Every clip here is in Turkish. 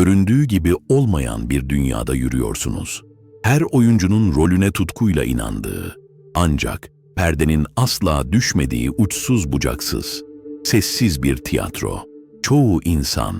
göründüğü gibi olmayan bir dünyada yürüyorsunuz. Her oyuncunun rolüne tutkuyla inandığı, ancak perdenin asla düşmediği uçsuz bucaksız, sessiz bir tiyatro. Çoğu insan,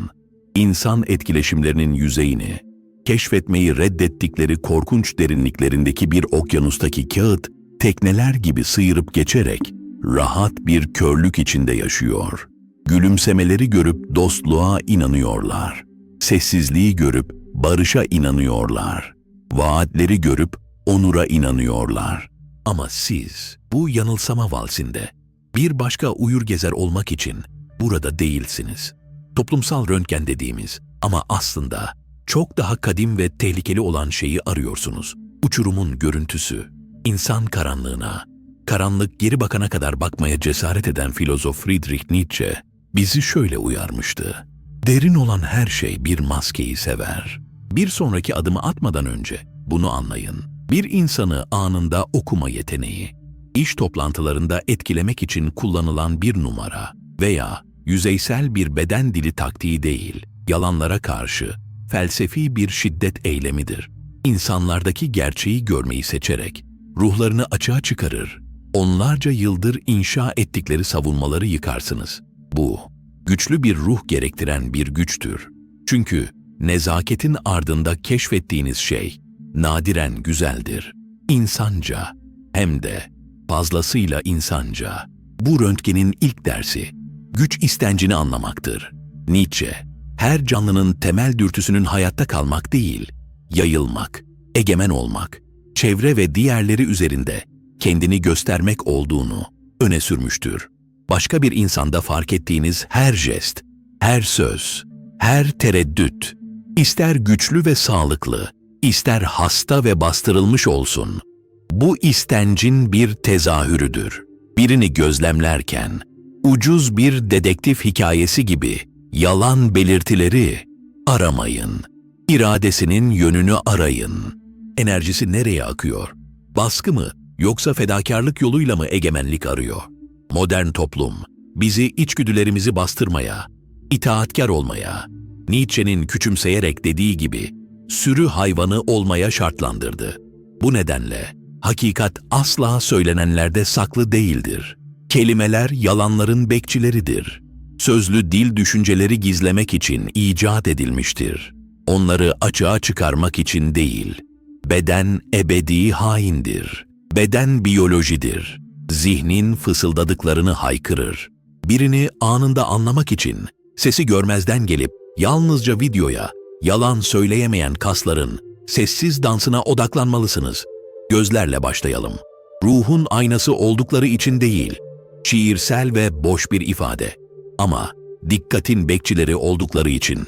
insan etkileşimlerinin yüzeyini, keşfetmeyi reddettikleri korkunç derinliklerindeki bir okyanustaki kağıt, tekneler gibi sıyırıp geçerek rahat bir körlük içinde yaşıyor. Gülümsemeleri görüp dostluğa inanıyorlar. Sessizliği görüp barışa inanıyorlar. Vaatleri görüp onura inanıyorlar. Ama siz bu yanılsama valsinde bir başka uyur gezer olmak için burada değilsiniz. Toplumsal röntgen dediğimiz ama aslında çok daha kadim ve tehlikeli olan şeyi arıyorsunuz. Uçurumun görüntüsü, insan karanlığına, karanlık geri bakana kadar bakmaya cesaret eden filozof Friedrich Nietzsche bizi şöyle uyarmıştı. Derin olan her şey bir maskeyi sever. Bir sonraki adımı atmadan önce bunu anlayın. Bir insanı anında okuma yeteneği, iş toplantılarında etkilemek için kullanılan bir numara veya yüzeysel bir beden dili taktiği değil, yalanlara karşı felsefi bir şiddet eylemidir. İnsanlardaki gerçeği görmeyi seçerek ruhlarını açığa çıkarır, onlarca yıldır inşa ettikleri savunmaları yıkarsınız. Bu, güçlü bir ruh gerektiren bir güçtür. Çünkü nezaketin ardında keşfettiğiniz şey nadiren güzeldir. İnsanca, hem de fazlasıyla insanca. Bu röntgenin ilk dersi, güç istencini anlamaktır. Nietzsche, her canlının temel dürtüsünün hayatta kalmak değil, yayılmak, egemen olmak, çevre ve diğerleri üzerinde kendini göstermek olduğunu öne sürmüştür. Başka bir insanda fark ettiğiniz her jest, her söz, her tereddüt, ister güçlü ve sağlıklı, ister hasta ve bastırılmış olsun, bu istencin bir tezahürüdür. Birini gözlemlerken, ucuz bir dedektif hikayesi gibi yalan belirtileri aramayın. İradesinin yönünü arayın. Enerjisi nereye akıyor? Baskı mı yoksa fedakarlık yoluyla mı egemenlik arıyor? Modern toplum bizi içgüdülerimizi bastırmaya, itaatkar olmaya, Nietzsche'nin küçümseyerek dediği gibi sürü hayvanı olmaya şartlandırdı. Bu nedenle hakikat asla söylenenlerde saklı değildir. Kelimeler yalanların bekçileridir. Sözlü dil düşünceleri gizlemek için icat edilmiştir. Onları açığa çıkarmak için değil. Beden ebedi haindir. Beden biyolojidir. Zihnin fısıldadıklarını haykırır. Birini anında anlamak için sesi görmezden gelip yalnızca videoya, yalan söyleyemeyen kasların sessiz dansına odaklanmalısınız. Gözlerle başlayalım. Ruhun aynası oldukları için değil, şiirsel ve boş bir ifade. Ama dikkatin bekçileri oldukları için.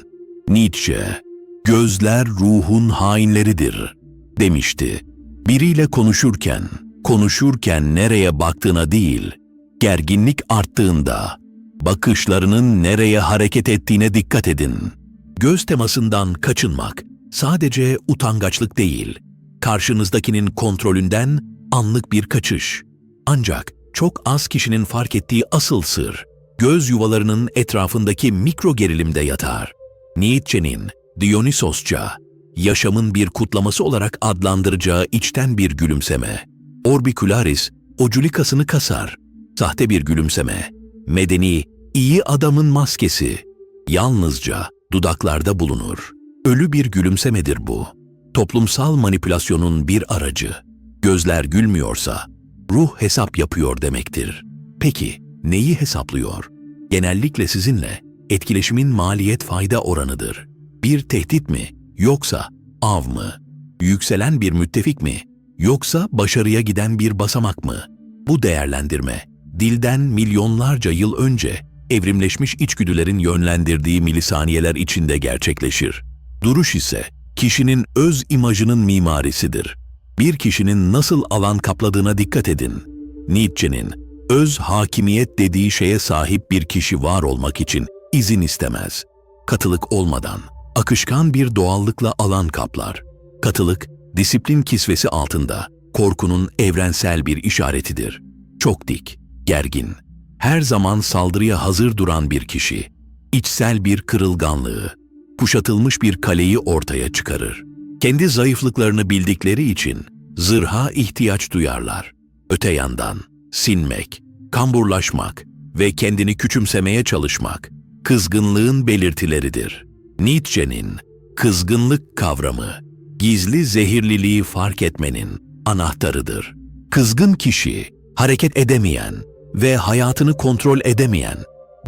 Nietzsche, gözler ruhun hainleridir demişti. Biriyle konuşurken, konuşurken nereye baktığına değil, gerginlik arttığında, bakışlarının nereye hareket ettiğine dikkat edin. Göz temasından kaçınmak sadece utangaçlık değil, karşınızdakinin kontrolünden anlık bir kaçış. Ancak çok az kişinin fark ettiği asıl sır, göz yuvalarının etrafındaki mikro gerilimde yatar. Nietzsche'nin Dionysosça, yaşamın bir kutlaması olarak adlandıracağı içten bir gülümseme. Orbicularis, oculikasını kasar. Sahte bir gülümseme. Medeni, iyi adamın maskesi. Yalnızca dudaklarda bulunur. Ölü bir gülümsemedir bu. Toplumsal manipülasyonun bir aracı. Gözler gülmüyorsa, ruh hesap yapıyor demektir. Peki, neyi hesaplıyor? Genellikle sizinle etkileşimin maliyet fayda oranıdır. Bir tehdit mi yoksa av mı? Yükselen bir müttefik mi yoksa başarıya giden bir basamak mı? Bu değerlendirme dilden milyonlarca yıl önce evrimleşmiş içgüdülerin yönlendirdiği milisaniyeler içinde gerçekleşir. Duruş ise kişinin öz imajının mimarisidir. Bir kişinin nasıl alan kapladığına dikkat edin. Nietzsche'nin öz hakimiyet dediği şeye sahip bir kişi var olmak için izin istemez. Katılık olmadan, akışkan bir doğallıkla alan kaplar. Katılık, disiplin kisvesi altında, korkunun evrensel bir işaretidir. Çok dik, gergin, her zaman saldırıya hazır duran bir kişi, içsel bir kırılganlığı, kuşatılmış bir kaleyi ortaya çıkarır. Kendi zayıflıklarını bildikleri için zırha ihtiyaç duyarlar. Öte yandan sinmek, kamburlaşmak ve kendini küçümsemeye çalışmak kızgınlığın belirtileridir. Nietzsche'nin kızgınlık kavramı gizli zehirliliği fark etmenin anahtarıdır. Kızgın kişi hareket edemeyen ve hayatını kontrol edemeyen,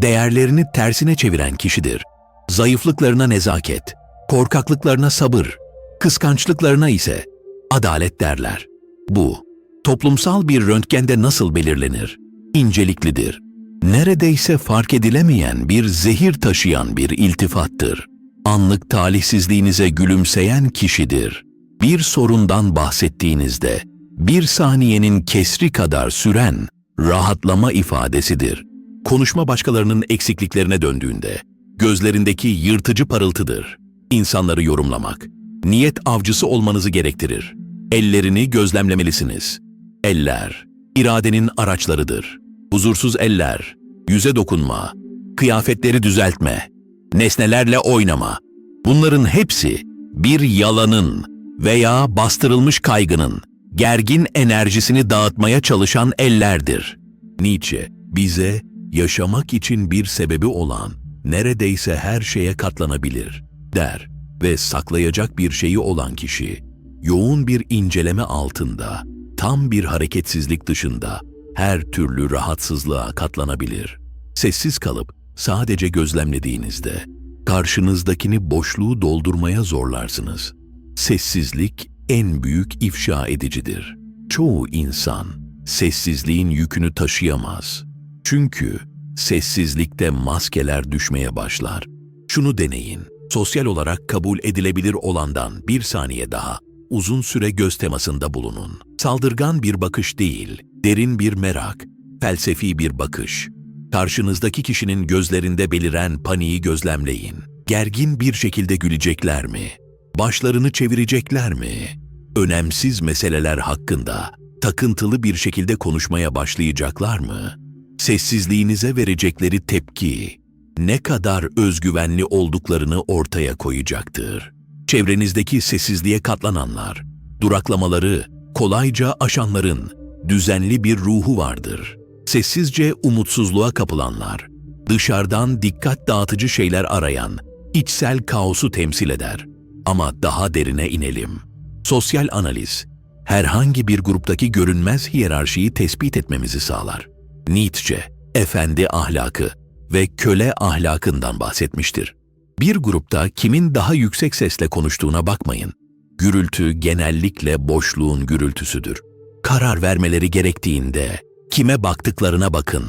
değerlerini tersine çeviren kişidir. Zayıflıklarına nezaket, korkaklıklarına sabır, kıskançlıklarına ise adalet derler. Bu, toplumsal bir röntgende nasıl belirlenir? İnceliklidir. Neredeyse fark edilemeyen bir zehir taşıyan bir iltifattır. Anlık talihsizliğinize gülümseyen kişidir. Bir sorundan bahsettiğinizde, bir saniyenin kesri kadar süren rahatlama ifadesidir. Konuşma başkalarının eksikliklerine döndüğünde, gözlerindeki yırtıcı parıltıdır. İnsanları yorumlamak, niyet avcısı olmanızı gerektirir. Ellerini gözlemlemelisiniz. Eller, iradenin araçlarıdır. Huzursuz eller, yüze dokunma, kıyafetleri düzeltme, nesnelerle oynama. Bunların hepsi bir yalanın veya bastırılmış kaygının, gergin enerjisini dağıtmaya çalışan ellerdir. Nietzsche, bize yaşamak için bir sebebi olan, neredeyse her şeye katlanabilir, der ve saklayacak bir şeyi olan kişi, yoğun bir inceleme altında, tam bir hareketsizlik dışında her türlü rahatsızlığa katlanabilir. Sessiz kalıp sadece gözlemlediğinizde karşınızdakini boşluğu doldurmaya zorlarsınız. Sessizlik en büyük ifşa edicidir. Çoğu insan sessizliğin yükünü taşıyamaz. Çünkü sessizlikte maskeler düşmeye başlar. Şunu deneyin. Sosyal olarak kabul edilebilir olandan bir saniye daha uzun süre göz temasında bulunun. Saldırgan bir bakış değil, derin bir merak, felsefi bir bakış. Karşınızdaki kişinin gözlerinde beliren paniği gözlemleyin. Gergin bir şekilde gülecekler mi? Başlarını çevirecekler mi? Önemsiz meseleler hakkında takıntılı bir şekilde konuşmaya başlayacaklar mı? Sessizliğinize verecekleri tepki ne kadar özgüvenli olduklarını ortaya koyacaktır. Çevrenizdeki sessizliğe katlananlar, duraklamaları kolayca aşanların düzenli bir ruhu vardır. Sessizce umutsuzluğa kapılanlar, dışarıdan dikkat dağıtıcı şeyler arayan, içsel kaosu temsil eder. Ama daha derine inelim. Sosyal analiz, herhangi bir gruptaki görünmez hiyerarşiyi tespit etmemizi sağlar. Nietzsche, efendi ahlakı ve köle ahlakından bahsetmiştir. Bir grupta kimin daha yüksek sesle konuştuğuna bakmayın. Gürültü genellikle boşluğun gürültüsüdür. Karar vermeleri gerektiğinde kime baktıklarına bakın.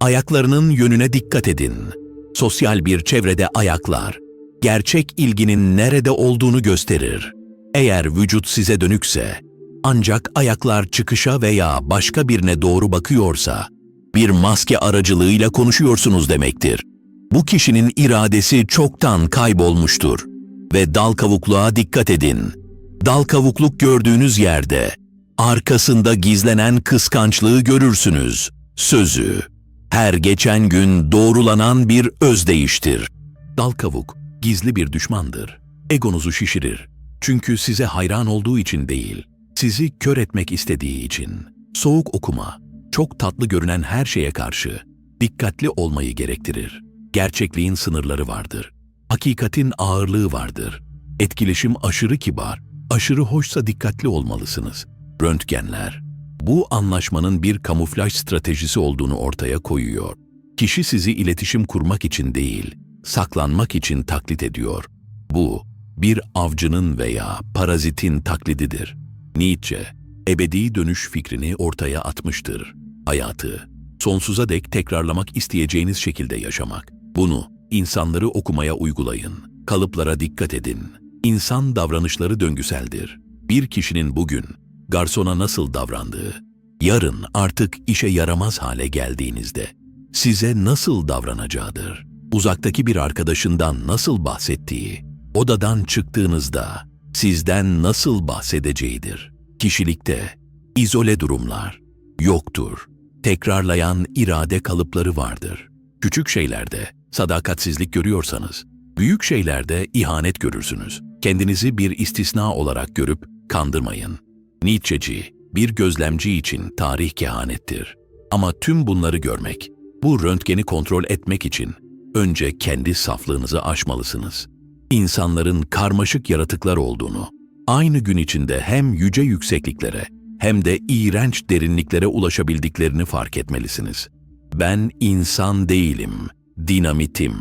Ayaklarının yönüne dikkat edin. Sosyal bir çevrede ayaklar, gerçek ilginin nerede olduğunu gösterir. Eğer vücut size dönükse, ancak ayaklar çıkışa veya başka birine doğru bakıyorsa, bir maske aracılığıyla konuşuyorsunuz demektir. Bu kişinin iradesi çoktan kaybolmuştur. Ve dal kavukluğa dikkat edin. Dal kavukluk gördüğünüz yerde, arkasında gizlenen kıskançlığı görürsünüz. Sözü, her geçen gün doğrulanan bir özdeyiştir. Dal kavuk, gizli bir düşmandır. Egonuzu şişirir. Çünkü size hayran olduğu için değil, sizi kör etmek istediği için. Soğuk okuma, çok tatlı görünen her şeye karşı dikkatli olmayı gerektirir. Gerçekliğin sınırları vardır. Hakikatin ağırlığı vardır. Etkileşim aşırı kibar, aşırı hoşsa dikkatli olmalısınız. Röntgenler, bu anlaşmanın bir kamuflaj stratejisi olduğunu ortaya koyuyor. Kişi sizi iletişim kurmak için değil, saklanmak için taklit ediyor. Bu, bir avcının veya parazitin taklididir. Nietzsche, ebedi dönüş fikrini ortaya atmıştır. Hayatı, sonsuza dek tekrarlamak isteyeceğiniz şekilde yaşamak. Bunu insanları okumaya uygulayın. Kalıplara dikkat edin. İnsan davranışları döngüseldir. Bir kişinin bugün garsona nasıl davrandığı, yarın artık işe yaramaz hale geldiğinizde size nasıl davranacağıdır. Uzaktaki bir arkadaşından nasıl bahsettiği, odadan çıktığınızda sizden nasıl bahsedeceğidir. Kişilikte izole durumlar yoktur. Tekrarlayan irade kalıpları vardır. Küçük şeylerde sadakatsizlik görüyorsanız Büyük şeylerde ihanet görürsünüz. Kendinizi bir istisna olarak görüp kandırmayın. Nietzscheci, bir gözlemci için tarih kehanettir. Ama tüm bunları görmek, bu röntgeni kontrol etmek için önce kendi saflığınızı aşmalısınız. İnsanların karmaşık yaratıklar olduğunu, aynı gün içinde hem yüce yüksekliklere hem de iğrenç derinliklere ulaşabildiklerini fark etmelisiniz. Ben insan değilim, dinamitim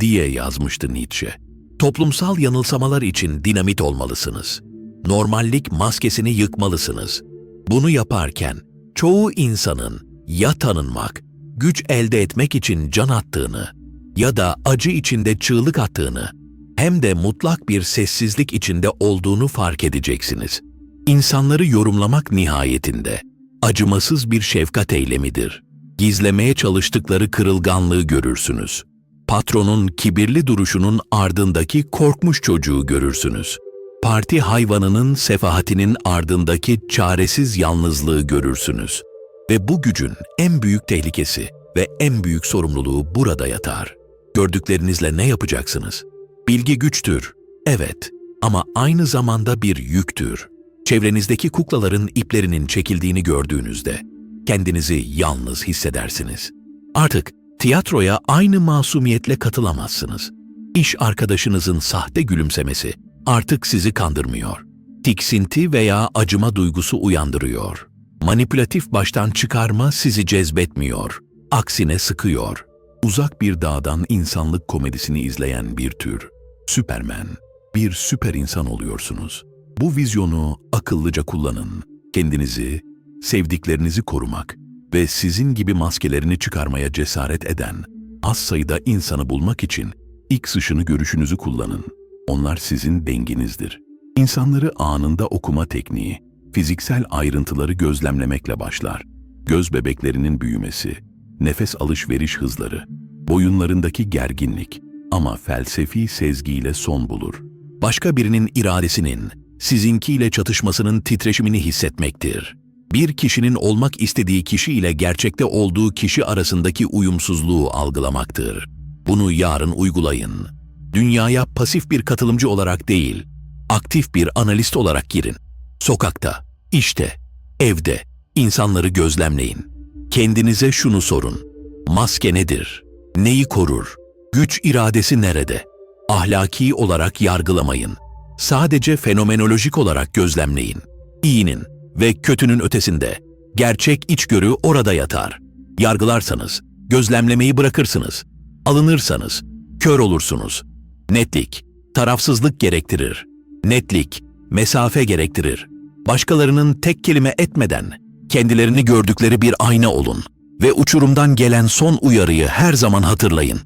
diye yazmıştı Nietzsche. Toplumsal yanılsamalar için dinamit olmalısınız. Normallik maskesini yıkmalısınız. Bunu yaparken çoğu insanın ya tanınmak, güç elde etmek için can attığını ya da acı içinde çığlık attığını hem de mutlak bir sessizlik içinde olduğunu fark edeceksiniz. İnsanları yorumlamak nihayetinde acımasız bir şefkat eylemidir. Gizlemeye çalıştıkları kırılganlığı görürsünüz. Patronun kibirli duruşunun ardındaki korkmuş çocuğu görürsünüz. Parti hayvanının sefahatinin ardındaki çaresiz yalnızlığı görürsünüz. Ve bu gücün en büyük tehlikesi ve en büyük sorumluluğu burada yatar. Gördüklerinizle ne yapacaksınız? Bilgi güçtür, evet ama aynı zamanda bir yüktür. Çevrenizdeki kuklaların iplerinin çekildiğini gördüğünüzde kendinizi yalnız hissedersiniz. Artık tiyatroya aynı masumiyetle katılamazsınız. İş arkadaşınızın sahte gülümsemesi artık sizi kandırmıyor. Tiksinti veya acıma duygusu uyandırıyor. Manipülatif baştan çıkarma sizi cezbetmiyor. Aksine sıkıyor. Uzak bir dağdan insanlık komedisini izleyen bir tür. Süpermen, bir süper insan oluyorsunuz. Bu vizyonu akıllıca kullanın. Kendinizi, sevdiklerinizi korumak ve sizin gibi maskelerini çıkarmaya cesaret eden az sayıda insanı bulmak için X ışını görüşünüzü kullanın. Onlar sizin denginizdir. İnsanları anında okuma tekniği, fiziksel ayrıntıları gözlemlemekle başlar. Göz bebeklerinin büyümesi, nefes alışveriş hızları, boyunlarındaki gerginlik ama felsefi sezgiyle son bulur. Başka birinin iradesinin, sizinkiyle çatışmasının titreşimini hissetmektir. Bir kişinin olmak istediği kişi ile gerçekte olduğu kişi arasındaki uyumsuzluğu algılamaktır. Bunu yarın uygulayın. Dünyaya pasif bir katılımcı olarak değil, aktif bir analist olarak girin. Sokakta, işte, evde, insanları gözlemleyin. Kendinize şunu sorun. Maske nedir? Neyi korur? Güç iradesi nerede? Ahlaki olarak yargılamayın. Sadece fenomenolojik olarak gözlemleyin. İyinin ve kötünün ötesinde. Gerçek içgörü orada yatar. Yargılarsanız, gözlemlemeyi bırakırsınız. Alınırsanız, kör olursunuz. Netlik, tarafsızlık gerektirir. Netlik, mesafe gerektirir. Başkalarının tek kelime etmeden, kendilerini gördükleri bir ayna olun ve uçurumdan gelen son uyarıyı her zaman hatırlayın.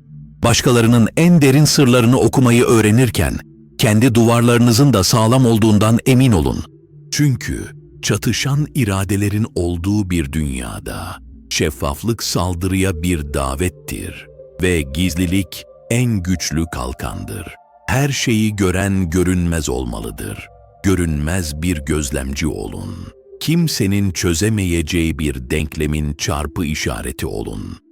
Başkalarının en derin sırlarını okumayı öğrenirken, kendi duvarlarınızın da sağlam olduğundan emin olun. Çünkü çatışan iradelerin olduğu bir dünyada şeffaflık saldırıya bir davettir ve gizlilik en güçlü kalkandır. Her şeyi gören görünmez olmalıdır. Görünmez bir gözlemci olun. Kimsenin çözemeyeceği bir denklemin çarpı işareti olun.